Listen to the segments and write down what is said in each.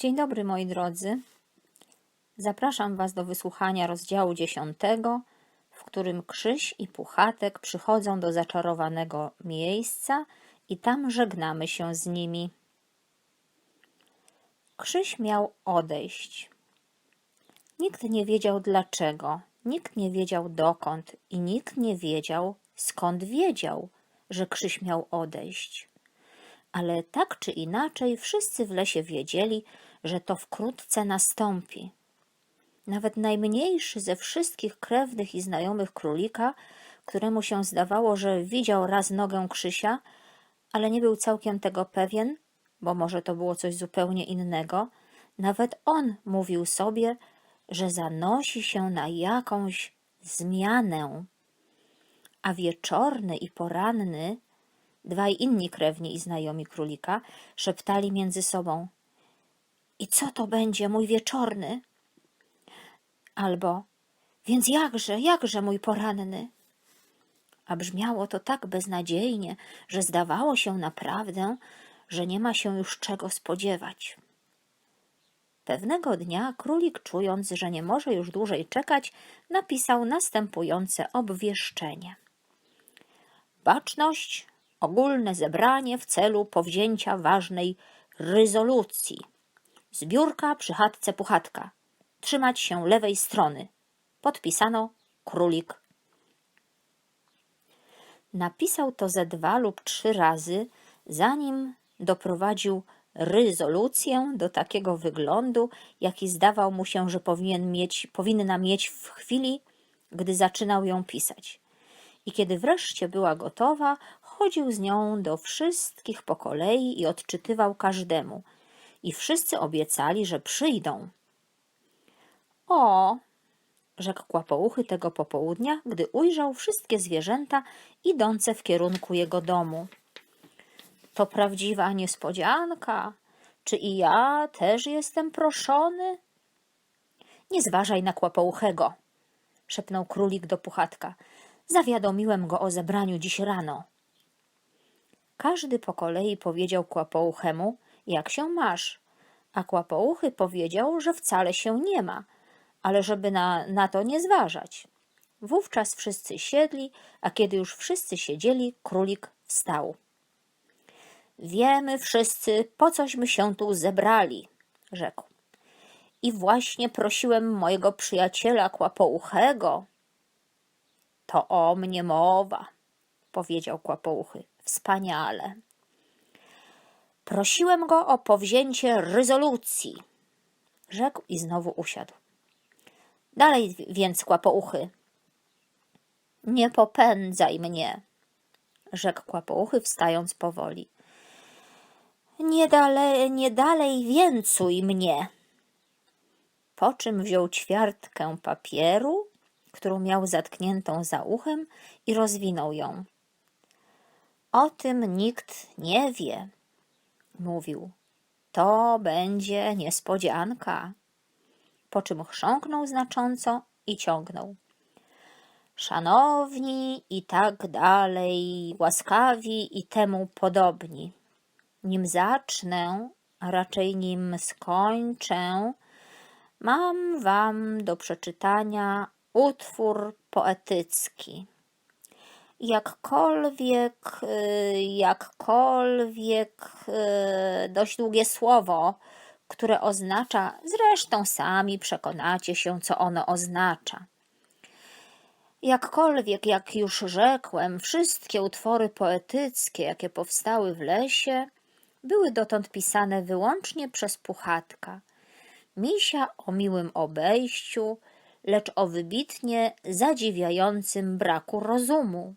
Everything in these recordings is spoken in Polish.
Dzień dobry moi drodzy. Zapraszam Was do wysłuchania rozdziału dziesiątego, w którym Krzyś i Puchatek przychodzą do zaczarowanego miejsca i tam żegnamy się z nimi. Krzyś miał odejść. Nikt nie wiedział dlaczego, nikt nie wiedział dokąd i nikt nie wiedział skąd wiedział, że Krzyś miał odejść. Ale tak czy inaczej wszyscy w lesie wiedzieli, że to wkrótce nastąpi. Nawet najmniejszy ze wszystkich krewnych i znajomych królika, któremu się zdawało, że widział raz nogę Krzysia, ale nie był całkiem tego pewien, bo może to było coś zupełnie innego, nawet on mówił sobie, że zanosi się na jakąś zmianę. A wieczorny i poranny, dwaj inni krewni i znajomi królika, szeptali między sobą: I co to będzie, mój wieczorny? Albo: Więc jakże, jakże, mój poranny? A brzmiało to tak beznadziejnie, że zdawało się naprawdę, że nie ma się już czego spodziewać. Pewnego dnia królik, czując, że nie może już dłużej czekać, napisał następujące obwieszczenie. Baczność, ogólne zebranie w celu powzięcia ważnej rezolucji. Zbiórka przy chatce Puchatka. Trzymać się lewej strony. Podpisano królik. Napisał to ze dwa lub trzy razy, zanim doprowadził rezolucję do takiego wyglądu, jaki zdawał mu się, że powinien mieć, powinna mieć w chwili, gdy zaczynał ją pisać. I kiedy wreszcie była gotowa, chodził z nią do wszystkich po kolei i odczytywał każdemu. I wszyscy obiecali, że przyjdą. O, rzekł kłapouchy tego popołudnia, gdy ujrzał wszystkie zwierzęta idące w kierunku jego domu. To prawdziwa niespodzianka. Czy i ja też jestem proszony? Nie zważaj na kłapouchego, szepnął królik do puchatka. Zawiadomiłem go o zebraniu dziś rano. Każdy po kolei powiedział kłapouchemu, jak się masz, a kłapouchy powiedział, że wcale się nie ma, ale żeby na, na to nie zważać. Wówczas wszyscy siedli, a kiedy już wszyscy siedzieli, królik wstał. Wiemy wszyscy, po cośmy się tu zebrali, rzekł. I właśnie prosiłem mojego przyjaciela kłapouchego. To o mnie mowa, powiedział kłapouchy. Wspaniale. Prosiłem go o powzięcie rezolucji, rzekł i znowu usiadł. Dalej więc, kłapouchy. Nie popędzaj mnie, rzekł kłapouchy, wstając powoli. Nie dalej, nie dalej więcuj mnie. Po czym wziął ćwiartkę papieru, którą miał zatkniętą za uchem i rozwinął ją. O tym nikt nie wie, mówił. To będzie niespodzianka. Po czym chrząknął znacząco i ciągnął. Szanowni i tak dalej, łaskawi i temu podobni. Nim zacznę, a raczej nim skończę, mam wam do przeczytania utwór poetycki. Jakkolwiek, y, jakkolwiek y, dość długie słowo, które oznacza, zresztą sami przekonacie się, co ono oznacza. Jakkolwiek, jak już rzekłem, wszystkie utwory poetyckie, jakie powstały w lesie, były dotąd pisane wyłącznie przez Puchatka, misia o miłym obejściu, lecz o wybitnie zadziwiającym braku rozumu.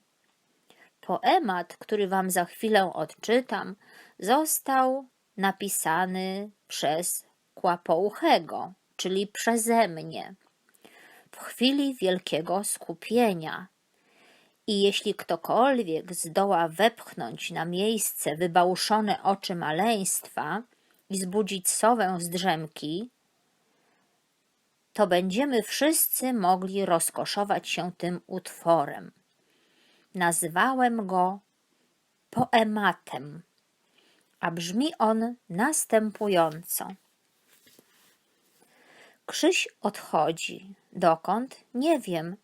Poemat, który wam za chwilę odczytam, został napisany przez Kłapouchego, czyli przeze mnie, w chwili wielkiego skupienia. I jeśli ktokolwiek zdoła wepchnąć na miejsce wybałuszone oczy maleństwa i zbudzić sowę z drzemki, to będziemy wszyscy mogli rozkoszować się tym utworem. Nazwałem go poematem, a brzmi on następująco. Krzyś odchodzi. Dokąd? Nie wiem.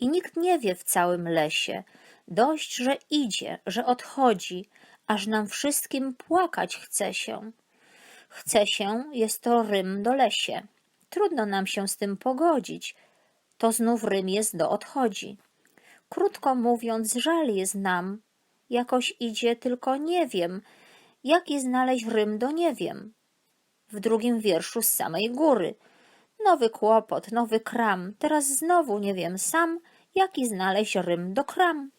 I nikt nie wie w całym lesie. Dość, że idzie, że odchodzi, aż nam wszystkim płakać chce się. Chce się, jest to rym do lesie. Trudno nam się z tym pogodzić. To znów rym jest do odchodzi. Krótko mówiąc, żal jest nam. Jakoś idzie, tylko nie wiem, jaki znaleźć rym do nie wiem. W drugim wierszu z samej góry. Nowy kłopot, nowy kram. Teraz znowu nie wiem sam, jaki znaleźć rym do kram.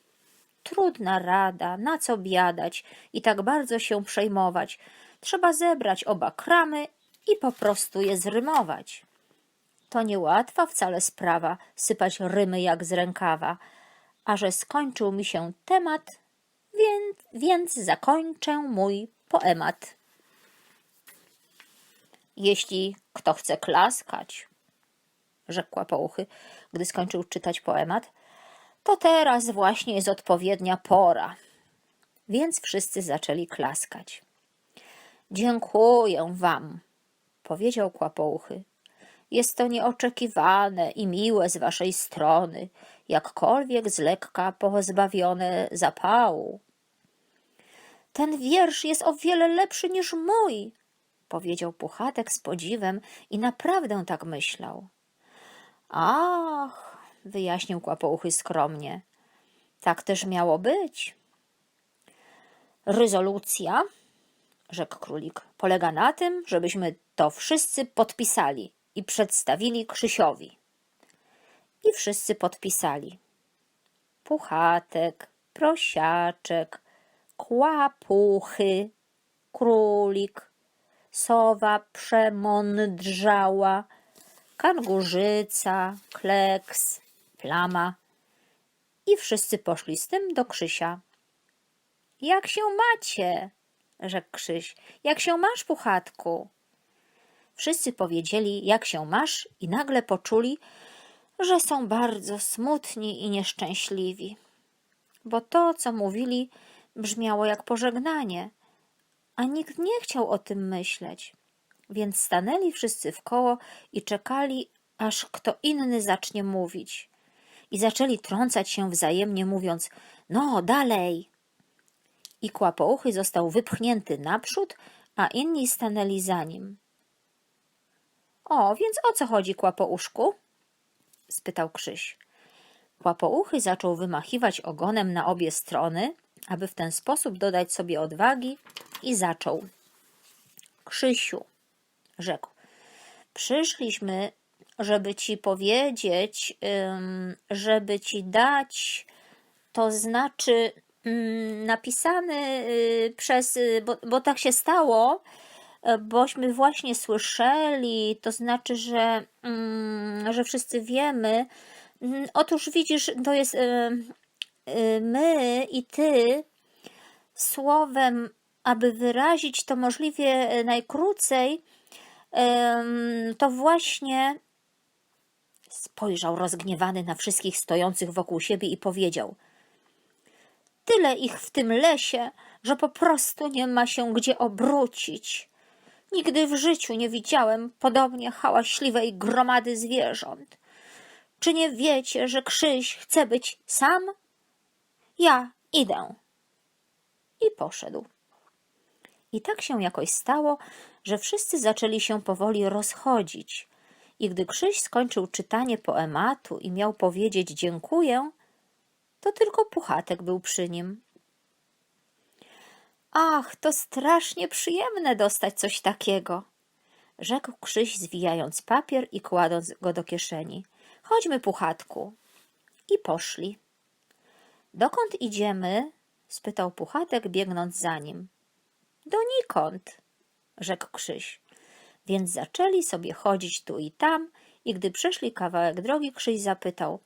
Trudna rada, na co biadać i tak bardzo się przejmować. Trzeba zebrać oba kramy i po prostu je zrymować. To niełatwa wcale sprawa, sypać rymy jak z rękawa. A że skończył mi się temat, więc, więc zakończę mój poemat. Jeśli kto chce klaskać, rzekł Kłapouchy, gdy skończył czytać poemat, to teraz właśnie jest odpowiednia pora. Więc wszyscy zaczęli klaskać. Dziękuję wam, powiedział Kłapouchy. Jest to nieoczekiwane i miłe z waszej strony, jakkolwiek z lekka pozbawione zapału. Ten wiersz jest o wiele lepszy niż mój, powiedział Puchatek z podziwem i naprawdę tak myślał. Ach, wyjaśnił Kłapouchy skromnie, tak też miało być. Rezolucja, rzekł królik, polega na tym, żebyśmy to wszyscy podpisali i przedstawili Krzysiowi. I wszyscy podpisali. Puchatek, prosiaczek, kłapuchy, królik, sowa przemądrzała, kangurzyca, kleks, plama. I wszyscy poszli z tym do Krzysia. Jak się macie? rzekł Krzyś. Jak się masz, puchatku? Wszyscy powiedzieli, jak się masz, i nagle poczuli, że są bardzo smutni i nieszczęśliwi, bo to, co mówili, brzmiało jak pożegnanie, a nikt nie chciał o tym myśleć. Więc stanęli wszyscy w koło i czekali, aż kto inny zacznie mówić. I zaczęli trącać się wzajemnie, mówiąc: No, dalej! I kłapouchy został wypchnięty naprzód, a inni stanęli za nim. O, więc o co chodzi, kłapouszku? Spytał Krzyś. Kłapouchy zaczął wymachiwać ogonem na obie strony, aby w ten sposób dodać sobie odwagi i zaczął. Krzysiu, rzekł, przyszliśmy, żeby ci powiedzieć, żeby ci dać, to znaczy napisany przez, y, bo, bo tak się stało, bośmy właśnie słyszeli, to znaczy, że, ym, że wszyscy wiemy. Mm, Otóż widzisz, to jest y, y, my i ty słowem, aby wyrazić to możliwie najkrócej, to właśnie spojrzał rozgniewany na wszystkich stojących wokół siebie i powiedział: Tyle ich w tym lesie, że po prostu nie ma się gdzie obrócić. Nigdy w życiu nie widziałem podobnie hałaśliwej gromady zwierząt. Czy nie wiecie, że Krzyś chce być sam? Ja idę. I poszedł. I tak się jakoś stało, że wszyscy zaczęli się powoli rozchodzić. I gdy Krzyś skończył czytanie poematu i miał powiedzieć dziękuję, to tylko Puchatek był przy nim. Ach, to strasznie przyjemne dostać coś takiego, rzekł Krzyś, zwijając papier i kładąc go do kieszeni. Chodźmy, Puchatku. I poszli. Dokąd idziemy? spytał Puchatek, biegnąc za nim. Donikąd, rzekł Krzyś. Więc zaczęli sobie chodzić tu i tam, i gdy przeszli kawałek drogi, Krzyś zapytał: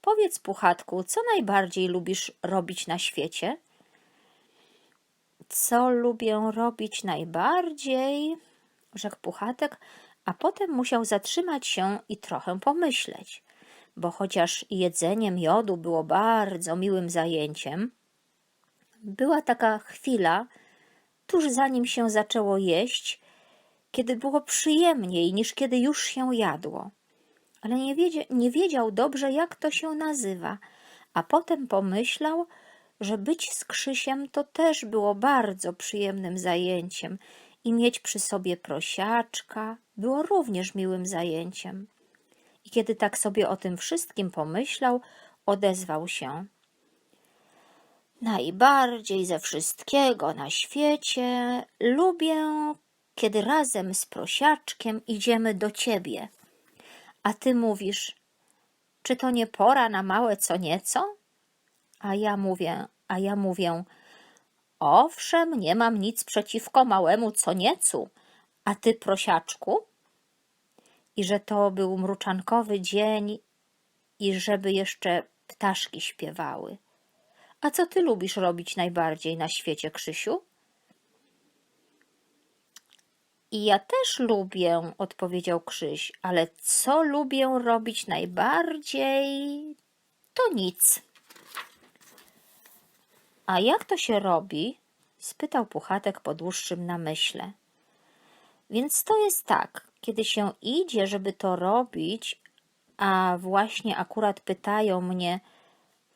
Powiedz, Puchatku, co najbardziej lubisz robić na świecie? Co lubię robić najbardziej? rzekł Puchatek, a potem musiał zatrzymać się i trochę pomyśleć, bo chociaż jedzenie miodu było bardzo miłym zajęciem, była taka chwila, tuż zanim się zaczęło jeść, kiedy było przyjemniej niż kiedy już się jadło. Ale nie, nie wiedział dobrze, jak to się nazywa, a potem pomyślał, że być z Krzysiem to też było bardzo przyjemnym zajęciem i mieć przy sobie prosiaczka było również miłym zajęciem. I kiedy tak sobie o tym wszystkim pomyślał, odezwał się. Najbardziej ze wszystkiego na świecie lubię, kiedy razem z prosiaczkiem idziemy do ciebie. A ty mówisz, czy to nie pora na małe co nieco? A ja mówię, a ja mówię, owszem, nie mam nic przeciwko małemu co niecu, a ty prosiaczku? I że to był mruczankowy dzień i żeby jeszcze ptaszki śpiewały. A co ty lubisz robić najbardziej na świecie, Krzysiu? I ja też lubię, odpowiedział Krzyś, ale co lubię robić najbardziej, to nic. A jak to się robi? spytał Puchatek po dłuższym namyśle. Więc to jest tak, kiedy się idzie, żeby to robić, a właśnie akurat pytają mnie,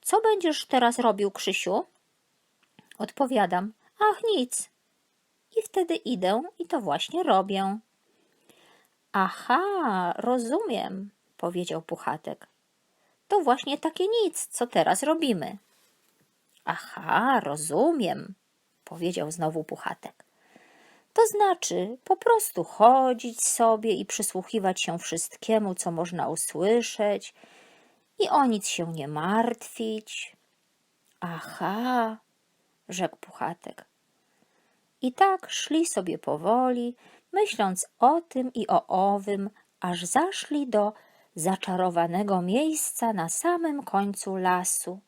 co będziesz teraz robił, Krzysiu? Odpowiadam, ach nic. I wtedy idę i to właśnie robię. Aha, rozumiem, powiedział Puchatek. To właśnie takie nic, co teraz robimy. Aha, rozumiem, powiedział znowu Puchatek. To znaczy po prostu chodzić sobie i przysłuchiwać się wszystkiemu, co można usłyszeć, i o nic się nie martwić. Aha, rzekł Puchatek. I tak szli sobie powoli, myśląc o tym i o owym, aż zaszli do zaczarowanego miejsca na samym końcu lasu.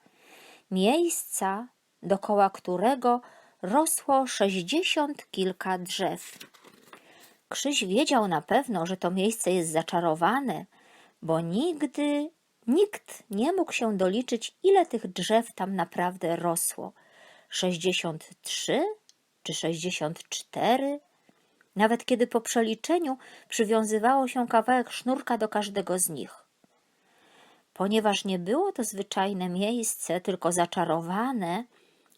Miejsca, dokoła którego rosło sześćdziesiąt kilka drzew. Krzyś wiedział na pewno, że to miejsce jest zaczarowane, bo nigdy nikt nie mógł się doliczyć, ile tych drzew tam naprawdę rosło. Sześćdziesiąt trzy czy sześćdziesiąt cztery? Nawet kiedy po przeliczeniu przywiązywało się kawałek sznurka do każdego z nich. Ponieważ nie było to zwyczajne miejsce, tylko zaczarowane,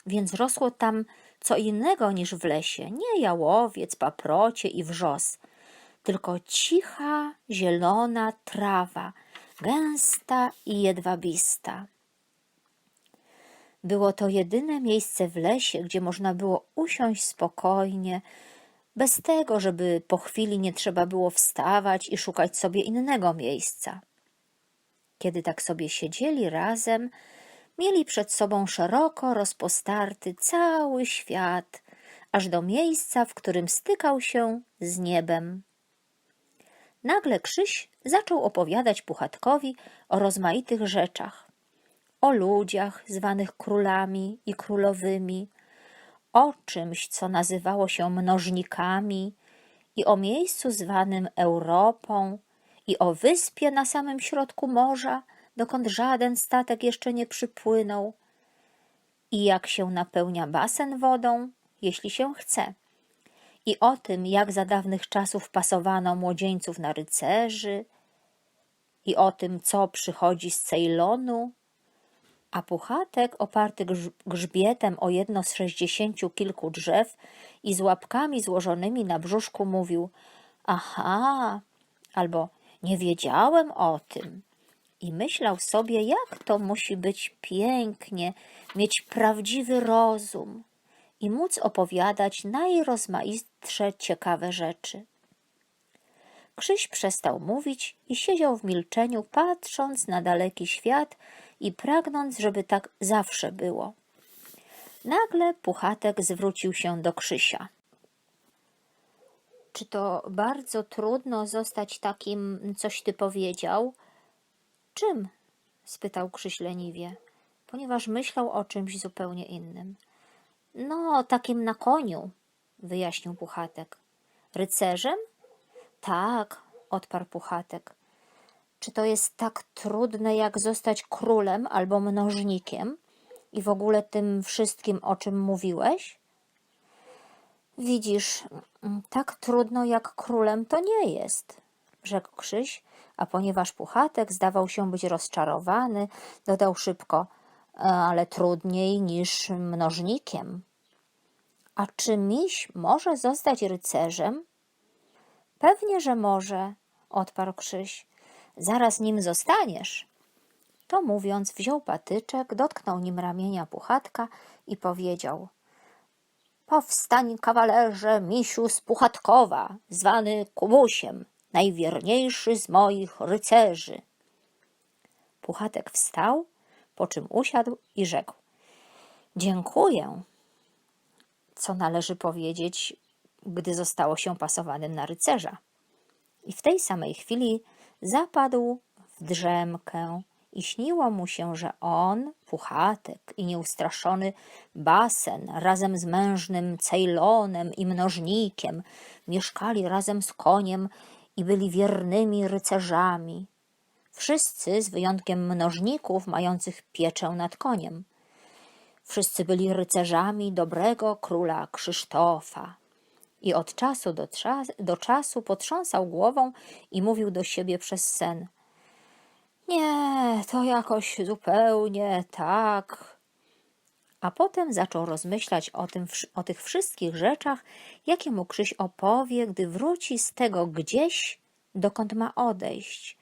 więc rosło tam co innego niż w lesie. Nie jałowiec, paprocie i wrzos, tylko cicha, zielona trawa, gęsta i jedwabista. Było to jedyne miejsce w lesie, gdzie można było usiąść spokojnie, bez tego, żeby po chwili nie trzeba było wstawać i szukać sobie innego miejsca. Kiedy tak sobie siedzieli razem, mieli przed sobą szeroko rozpostarty cały świat, aż do miejsca, w którym stykał się z niebem. Nagle Krzyś zaczął opowiadać Puchatkowi o rozmaitych rzeczach. O ludziach zwanych królami i królowymi, o czymś, co nazywało się mnożnikami i o miejscu zwanym Europą i o wyspie na samym środku morza, dokąd żaden statek jeszcze nie przypłynął, i jak się napełnia basen wodą, jeśli się chce, i o tym, jak za dawnych czasów pasowano młodzieńców na rycerzy, i o tym, co przychodzi z Ceylonu, a Puchatek, oparty grz- grzbietem o jedno z sześćdziesięciu kilku drzew i z łapkami złożonymi na brzuszku, mówił: Aha, albo nie wiedziałem o tym. I myślał sobie, jak to musi być pięknie, mieć prawdziwy rozum i móc opowiadać najrozmaitsze ciekawe rzeczy. Krzyś przestał mówić i siedział w milczeniu, patrząc na daleki świat i pragnąc, żeby tak zawsze było. Nagle Puchatek zwrócił się do Krzysia. Czy to bardzo trudno zostać takim, coś ty powiedział? Czym? spytał Krzyś leniwie, ponieważ myślał o czymś zupełnie innym. No, takim na koniu, wyjaśnił Puchatek. Rycerzem? Tak, odparł Puchatek. Czy to jest tak trudne, jak zostać królem albo mnożnikiem i w ogóle tym wszystkim, o czym mówiłeś? Widzisz, Mm, Tak trudno jak królem to nie jest, rzekł Krzyś, a ponieważ Puchatek zdawał się być rozczarowany, dodał szybko, "E, ale trudniej niż mnożnikiem. A czy miś może zostać rycerzem? Pewnie, że może, odparł Krzyś. Zaraz nim zostaniesz. To mówiąc, wziął patyczek, dotknął nim ramienia Puchatka i powiedział – Powstań, kawalerze, misiu z Puchatkowa, zwany Kubusiem, najwierniejszy z moich rycerzy. Puchatek wstał, po czym usiadł i rzekł: Dziękuję. Co należy powiedzieć, gdy zostało się pasowanym na rycerza? I w tej samej chwili zapadł w drzemkę i śniło mu się, że on, Puchatek i nieustraszony Basen razem z mężnym Ceylonem i mnożnikiem mieszkali razem z koniem i byli wiernymi rycerzami. Wszyscy z wyjątkiem mnożników mających pieczę nad koniem. Wszyscy byli rycerzami dobrego króla Krzysztofa. I od czasu do, do czasu potrząsał głową i mówił do siebie przez sen. Nie, to jakoś zupełnie tak. A potem zaczął rozmyślać o, tym, o tych wszystkich rzeczach, jakie mu Krzyś opowie, gdy wróci z tego gdzieś, dokąd ma odejść.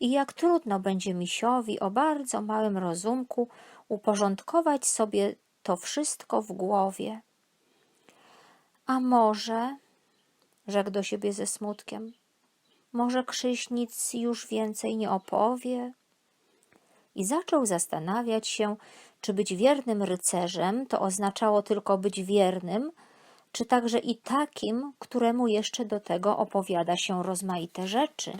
I jak trudno będzie misiowi o bardzo małym rozumku uporządkować sobie to wszystko w głowie. A może, rzekł do siebie ze smutkiem, może Krzyś nic już więcej nie opowie? I zaczął zastanawiać się, czy być wiernym rycerzem to oznaczało tylko być wiernym, czy także i takim, któremu jeszcze do tego opowiada się rozmaite rzeczy.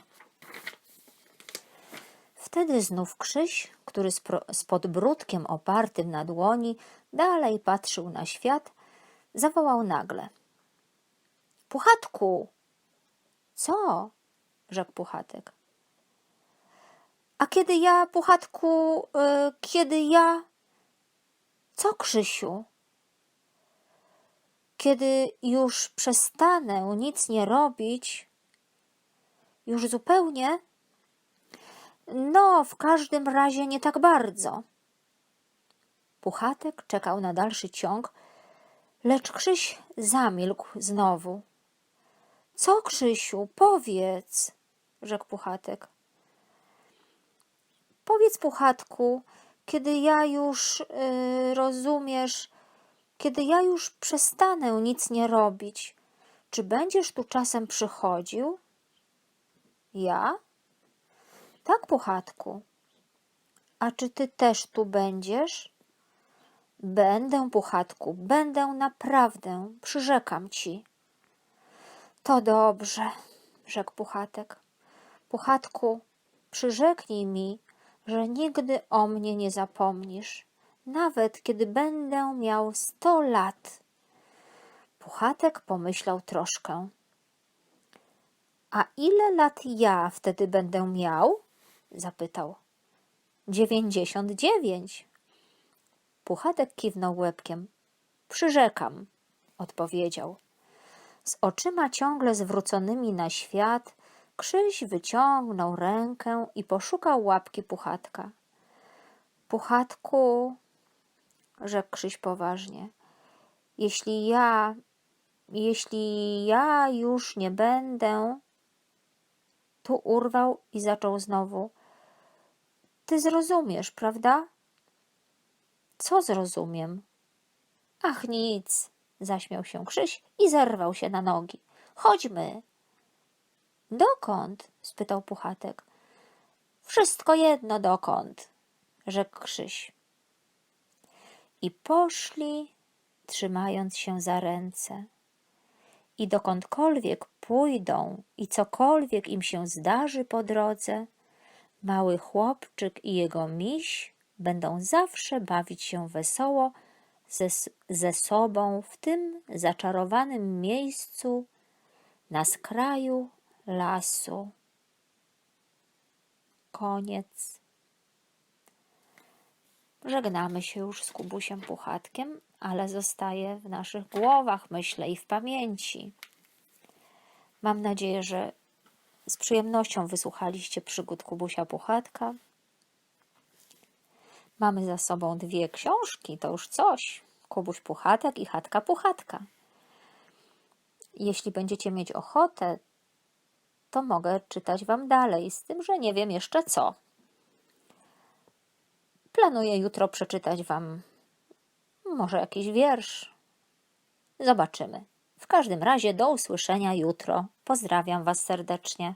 Wtedy znów Krzyś, który z, podbródkiem opartym na dłoni dalej patrzył na świat, zawołał nagle. Puchatku! Co? Rzekł Puchatek. A kiedy ja, Puchatku, y, kiedy ja... Co, Krzysiu? Kiedy już przestanę nic nie robić, już zupełnie? No, w każdym razie nie tak bardzo. Puchatek czekał na dalszy ciąg, lecz Krzyś zamilkł znowu. Co, Krzysiu, powiedz, rzekł Puchatek. Powiedz, Puchatku, kiedy ja już, yy, rozumiesz, kiedy ja już przestanę nic nie robić, czy będziesz tu czasem przychodził? Ja? Tak, Puchatku. A czy ty też tu będziesz? Będę, Puchatku, będę naprawdę, przyrzekam ci. To dobrze, rzekł Puchatek. Puchatku, przyrzeknij mi, że nigdy o mnie nie zapomnisz, nawet kiedy będę miał sto lat. Puchatek pomyślał troszkę. A ile lat ja wtedy będę miał? zapytał. Dziewięćdziesiąt dziewięć. Puchatek kiwnął łebkiem. Przyrzekam, odpowiedział. Z oczyma ciągle zwróconymi na świat, Krzyś wyciągnął rękę i poszukał łapki Puchatka. Puchatku, rzekł Krzyś poważnie, jeśli ja, jeśli ja już nie będę, tu urwał i zaczął znowu. Ty zrozumiesz, prawda? Co zrozumiem? Ach, nic, zaśmiał się Krzyś i zerwał się na nogi. Chodźmy. Dokąd? spytał Puchatek. Wszystko jedno dokąd, rzekł Krzyś. I poszli, trzymając się za ręce. I dokądkolwiek pójdą i cokolwiek im się zdarzy po drodze, mały chłopczyk i jego miś będą zawsze bawić się wesoło ze, ze sobą w tym zaczarowanym miejscu na skraju lasu. Koniec. Żegnamy się już z Kubusiem Puchatkiem, ale zostaje w naszych głowach, myślę, i w pamięci. Mam nadzieję, że z przyjemnością wysłuchaliście przygód Kubusia Puchatka. Mamy za sobą dwie książki, to już coś. Kubuś Puchatek i Chatka Puchatka. Jeśli będziecie mieć ochotę, to mogę czytać Wam dalej, z tym, że nie wiem jeszcze co. Planuję jutro przeczytać Wam może jakiś wiersz. Zobaczymy. W każdym razie do usłyszenia jutro. Pozdrawiam Was serdecznie.